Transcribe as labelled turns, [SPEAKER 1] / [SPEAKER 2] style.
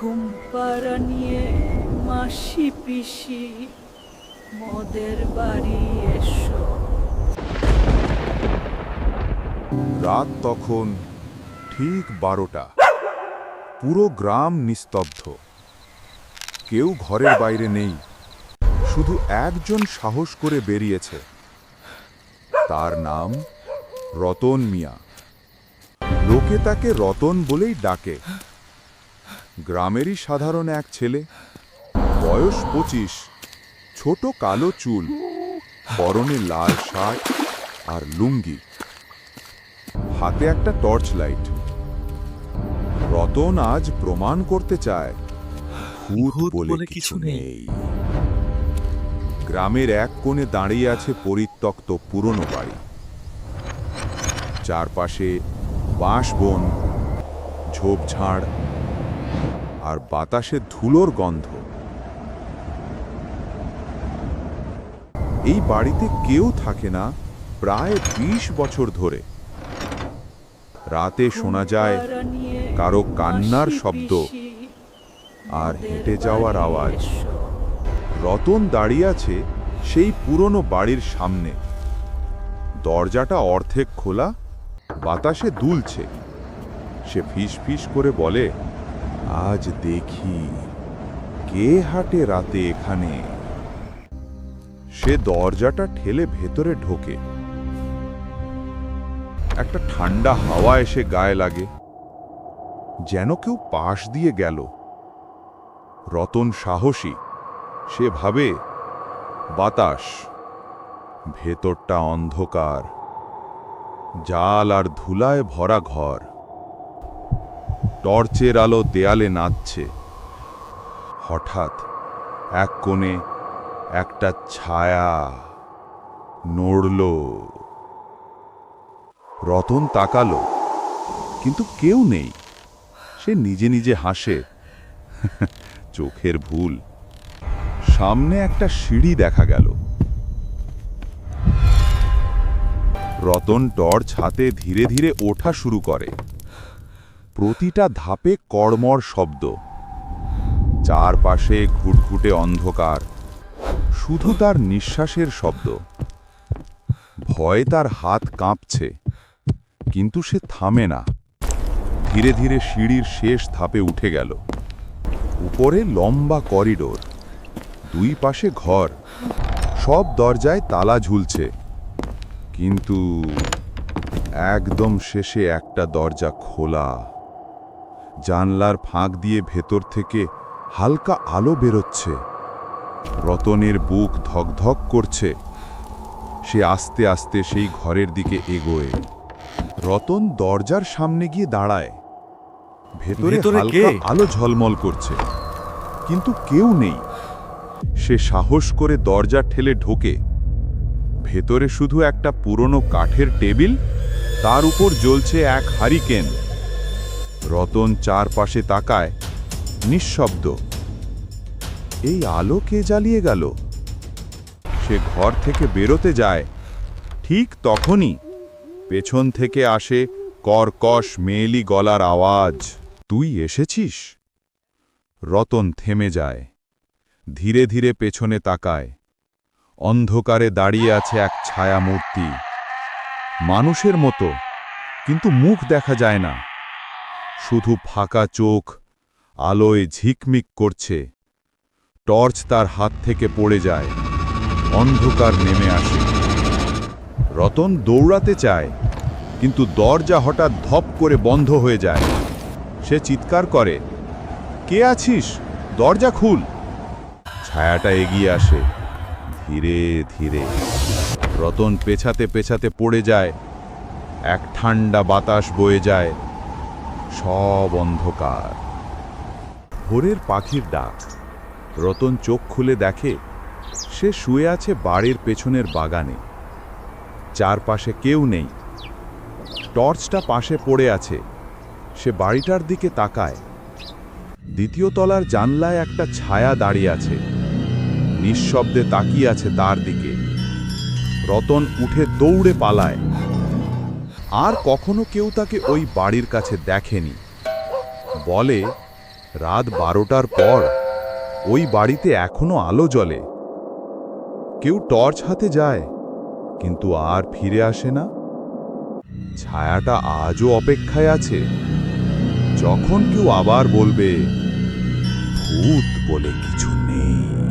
[SPEAKER 1] ঘুম পাড়া নিয়ে মাসি পিসি, মদের বাড়ি এসো।
[SPEAKER 2] রাত তখন ঠিক বারোটা। পুরো গ্রাম নিস্তব্ধ। কেউ ঘরের বাইরে নেই। শুধু একজন সাহস করে বেরিয়েছে। তার নাম রতন মিয়া। লোকে তাকে রতন বলেই ডাকে। গ্রামেরই সাধারণ এক ছেলে। বয়স পঁচিশ। ছোট কালো চুল। পরনে লাল শার্ট আর লুঙ্গি। হাতে একটা টর্চ লাইট। রতন আজ প্রমাণ করতে চায় ভূত বলে কিছু নেই। গ্রামের এক কোণে দাঁড়িয়ে আছে পরিত্যক্ত পুরনো বাড়ি। চারপাশে বাঁশ বন ঝোপঝাড় আর বাতাসে ধুলোর গন্ধ। এই বাড়িতে কেউ থাকে না প্রায় ২০ বছর ধরে। রাতে শোনা যায় কারও কান্নার শব্দ আর হেঁটে যাওয়ার আওয়াজ। রতন দাঁড়িয়ে আছে সেই পুরনো বাড়ির সামনে। দরজাটা অর্ধেক খোলা, বাতাসে দুলছে। সে ফিস ফিস করে বলে আজ দেখি কে হাটে রাতে এখানে। সে দরজাটা ঠেলে ভেতরে ঢোকে। একটা ঠান্ডা হাওয়া এসে গায়ে লাগে। যেন কেউ পাশ দিয়ে গেল। রতন সাহসী, সে ভাবে, বাতাস, ভেতরটা অন্ধকার। জাল আর ধুলায় ভরা ঘর। টর্চের আলো দেয়ালে নাচছে। হঠাৎ এক কোণে একটা ছায়া নড়ল। রতন তাকালো, কিন্তু কেউ নেই। সে নিজে নিজে হাসে। চোখের ভুল। সামনে একটা সিঁড়ি দেখা গেল। রতন টর্চ হাতে ধীরে ধীরে ওঠা শুরু করে। প্রতিটা ধাপে কড়মড় শব্দ। চারপাশে ঘুটঘুটে অন্ধকার। শুধু তার নিঃশ্বাসের শব্দ। ভয়ে তার হাত কাঁপছে, কিন্তু সে থামে না। ধীরে ধীরে সিঁড়ির শেষ ধাপে উঠে গেল। উপরে লম্বা করিডোর, দুই পাশে ঘর, সব দরজায় তালা ঝুলছে। কিন্তু একদম শেষে একটা দরজা খোলা। জানলার ফাঁক দিয়ে ভেতর থেকে হালকা আলো বেরোচ্ছে। রতনের বুক ধকধক করছে। সে আস্তে আস্তে সেই ঘরের দিকে এগোয়। রতন দরজার সামনে গিয়ে দাঁড়ায়। ভেতরে হালকা আলো ঝলমল করছে। কিন্তু কেউ নেই। সে সাহস করে দরজা ঠেলে ঢোকে। ভেতরে শুধু একটা পুরনো কাঠের টেবিল তার উপর জ্বলছে এক হারিকেন। রতন চারপাশে তাকায়, নিঃশব্দ। এই আলো কে জ্বালিয়ে গেল? সে ঘর থেকে বেরোতে যায়, ঠিক তখনই পেছন থেকে আসে কর্কশ মেয়েলি গলার আওয়াজ, তুই এসেছিস? রতন থেমে যায়, ধীরে ধীরে পেছনে তাকায়। অন্ধকারে দাঁড়িয়ে আছে এক ছায়া মূর্তি মানুষের মতো, কিন্তু মুখ দেখা যায় না। শুধু ফাঁকা চোখ, আলোয় ঝিকমিক করছে। টর্চ তার হাত থেকে পড়ে যায়। অন্ধকার নেমে আসে। রতন দৌড়াতে চায়, কিন্তু দরজা হঠাৎ ধপ করে বন্ধ হয়ে যায়। সে চিৎকার করে, কে আছিস? দরজা খুল! ছায়াটা এগিয়ে আসে, ধীরে ধীরে। রতন পেছাতে পেছাতে পড়ে যায়। এক ঠান্ডা বাতাস বয়ে যায়। সব অন্ধকার। ভোরের পাখির ডাক। রতন চোখ খুলে দেখে, সে শুয়ে আছে বাড়ির পেছনের বাগানে। চারপাশে কেউ নেই। টর্চটা পাশে পড়ে আছে। সে বাড়িটার দিকে তাকায়। দ্বিতীয় তলার জানলায় একটা ছায়া দাঁড়িয়ে আছে। নিঃশব্দে তাকিয়ে আছে তার দিকে। রতন উঠে দৌড়ে পালায়। আর কখনো কেউ তাকে ওই বাড়ির কাছে দেখেনি। বলে, রাত বারোটার পর ওই বাড়িতে এখনও আলো জ্বলে। কেউ টর্চ হাতে যায়, কিন্তু আর ফিরে আসে না। ছায়াটা আজও অপেক্ষায় আছে। যখন কেউ আবার বলবে, ভূত বলে কিছু নেই।